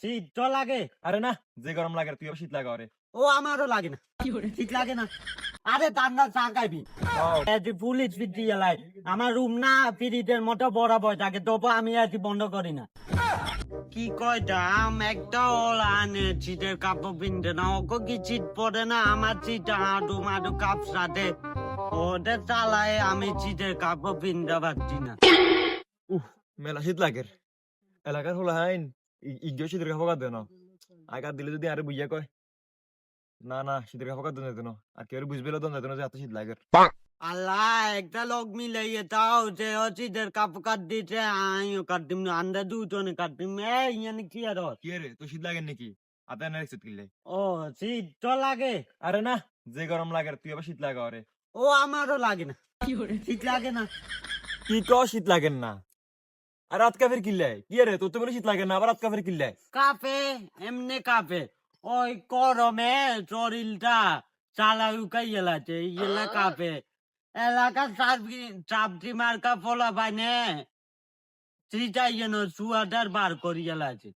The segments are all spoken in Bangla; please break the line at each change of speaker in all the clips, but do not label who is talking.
শীত তো লাগে।
আরে না যে গরম লাগে তুই শীত লাগা আরে
ও আমারও লাগে না। শীত লাগে না। আরে ঠান্ডা চা খাইবি। পুলিশ ফিটি এলাই আমার রুম না ফিরিটের মতো বড় বয় থাকে তবু আমি এটি বন্ধ করি না। কি কয় দাম একটা অল আনে চিটের কাপড় পিনতে না ওকে কি চিট পড়ে না আমার চিট হাঁটু মাটু কাপ সাথে ওদের চালায় আমি চিটের কাপড় পিনতে পারছি না।
মেলা শীত লাগের এলাকার হলো হাইন। ইজ্ঞ শীতের কাপড় কাঁদে না? আগার দিলে যদি আরে বুঝিয়া কয় না না শীতের কাপড় কাঁদতে যেত না আর কেউ বুঝবে তো যেত না যে এত শীত লাগের
আল্লাহ একটা লোক মিলাইয়ে তাও যে কাট কাট দিম না আন্দা দুজনে কাট দিম। এই ইয়ানি কি আর
কি রে তো শীত লাগের নাকি? আতে না শীত কিনলে
ও শীত তো লাগে।
আরে না যে গরম লাগে তুই আবার শীত লাগা আরে
ও আমারও লাগে না। শীত লাগে না।
কি তো শীত লাগেন না। আর রাত কাফের কিল্লাই কি রে তোর তো বলে শীত লাগে না আবার রাত কাফের কিল্লাই
কাপে এমনি কাপে ওই গরমে শরীরটা চালা উকাই এলাছে ইয়েলা কাপে চাপটি মার্কা ফলা পাইনে সেটা যেন সুয়াটার বার করি এলাছে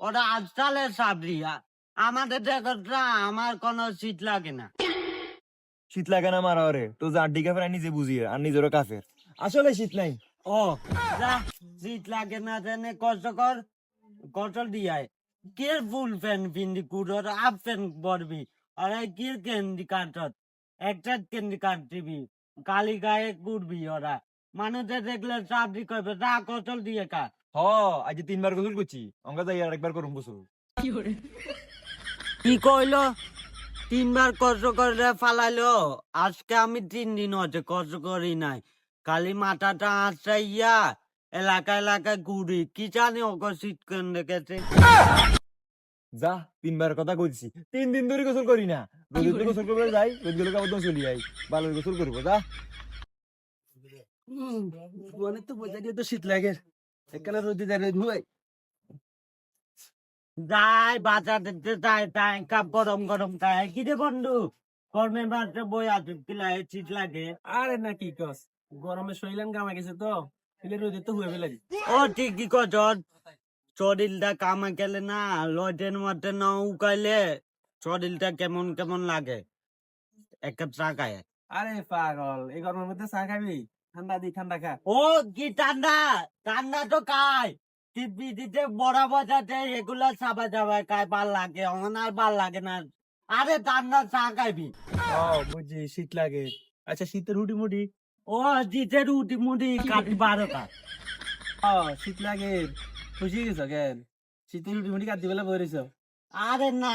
ওরা আজকালের সাবরি আমাদের দেখটা আমার কোনো শীত লাগে না।
শীত লাগে না মারা রে তো যে আড্ডি কাফের আর নিজে বুঝিয়ে আর নিজেরও কাফের। আসলে শীত নাই।
ও যা শীত লাগে না জানে কষ্ট কর কটল দিয়ায় কে ফুল প্যান্ট পিন্দি কুড়র হাফ প্যান্ট পরবি? আর এই কে কেন্দি কাটত? একটা কেন্দি কাটবি কালি গায়ে কুড়বি ওরা। মানুষে দেখলে চাবরি করবে যা কটল দিয়ে কাট
হ আজ তিনবার গোসল করছি অঙ্কা যাই আর একবার করুম গোসল।
কি কইলো? তিনবার কষ্ট করে ফালাইলো আজকে আমি তিন দিন হচ্ছে কষ্ট করি নাই। খালি মাথাটা আসাইয়া এলাকা এলাকায় ঘুরি। কি জানি ওকে শীত রেখেছে
যা তিনবার কথা কইছি। তিন দিন ধরে গোসল করি না। রোদ উঠলে গোসল করবে যাই রোদ গেলে কাপড় চলি যাই ভালো গোসল করব যা।
অনেক তো বোঝা দিয়ে তো শীত লাগে। এখানে রোদি যায় রোদ
যাই বাজার দেখতে যাই তাই কাপ গরম গরম তাই কি রে বন্ধু? গরমের মাঝে বই আছে কিলাই শীত লাগে।
আরে না কি কস? গরমে শরীর গামা গেছে তো এলে রোদে তো হুয়ে ফেলে
ও ঠিকই কছ শরীরটা কামা গেলে না লজের মধ্যে না উকাইলে শরীরটা কেমন কেমন লাগে? এক কাপ চা খায়।
আরে পাগল এই গরমের মধ্যে চা খাবি? ঠান্ডা দি ঠান্ডা খা।
ও কি ঠান্ডা? ঠান্ডা তো খায় টিপি দিতে বড়া বাজাতে এগুলা সাবা যাবায় খায় ভালো লাগে আমার আর ভালো লাগে না। আরে ঠান্ডা চা খাইবি।
ও বুঝি শীত লাগে। আচ্ছা শীতের হুডি মুডি
ও জিতে রুটি মুটি কাটি বারো কা
ও শীত লাগে। খুশি গেছ কেন? শীতের হুডি মুডি কাটি বেলা বইরেছ
আরে না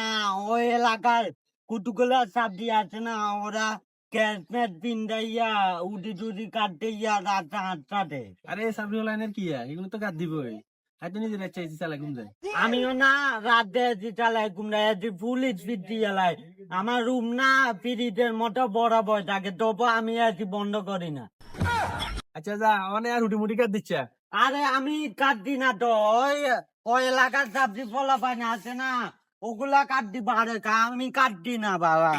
ওই এলাকার কুটুকুলা সাবজি আছে না ওরা ক্যাশমেট পিন্দাইয়া উটি টুটি কাটতে ইয়া রাত আটটাতে
আরে সাবরি লাইনের কি এগুলো তো কাট দিবই।
আমিও না রাত চালাই পুলিশ আমার রুম না মতো বড় বয় থাকে তবু আমি এটি বন্ধ করি না।
আচ্ছা যা অনেক আর হুডি মুডি কাট দিচ্ছে।
আরে আমি কাটদি না তো ওই ওই এলাকার সবজি ফলা পানি আছে না ওগুলা কাটদি পারে আমি কাটদি না বাবা।